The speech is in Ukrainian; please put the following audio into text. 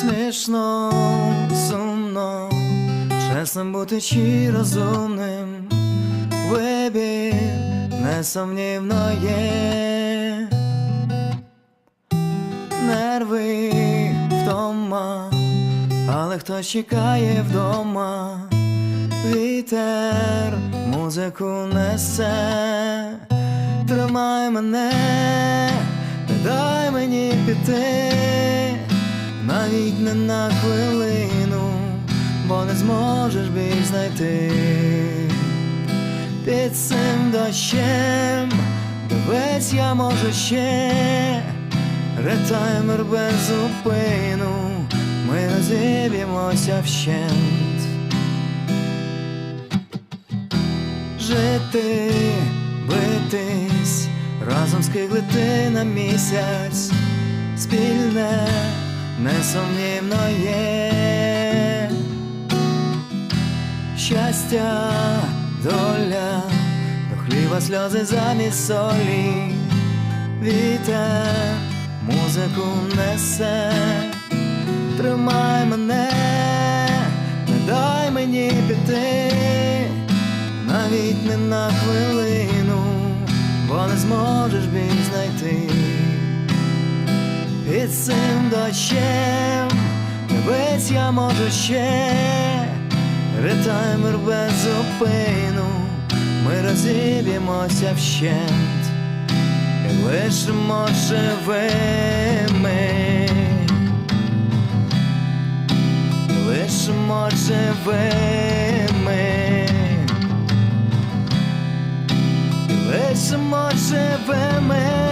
Смішно, сумно, чесним бути чи розумним, вибір несумнівно є, нерви вдома, але хто чекає вдома, вітер музику несе, тримай мене, не дай мені піти навіть не на хвилину, бо не зможеш біль знайти. Під цим дощем, дивись, я можу ще. Ретаймер без зупину, ми розіб'ємося вщент. Жити, битись, разом скиглити на місяць, спільне несумнівно є. Щастя, доля, до хліба сльози замість солі, вітер музику несе, тримай мене, не дай мені піти, навіть не на хвилину, бо не зможеш біль знайти під цим дощем, дивись, я можу ще. Ретаймер без зупину, ми розіб'ємося вщент, і лишимо живими, і лишимо живими, і лишимо живими.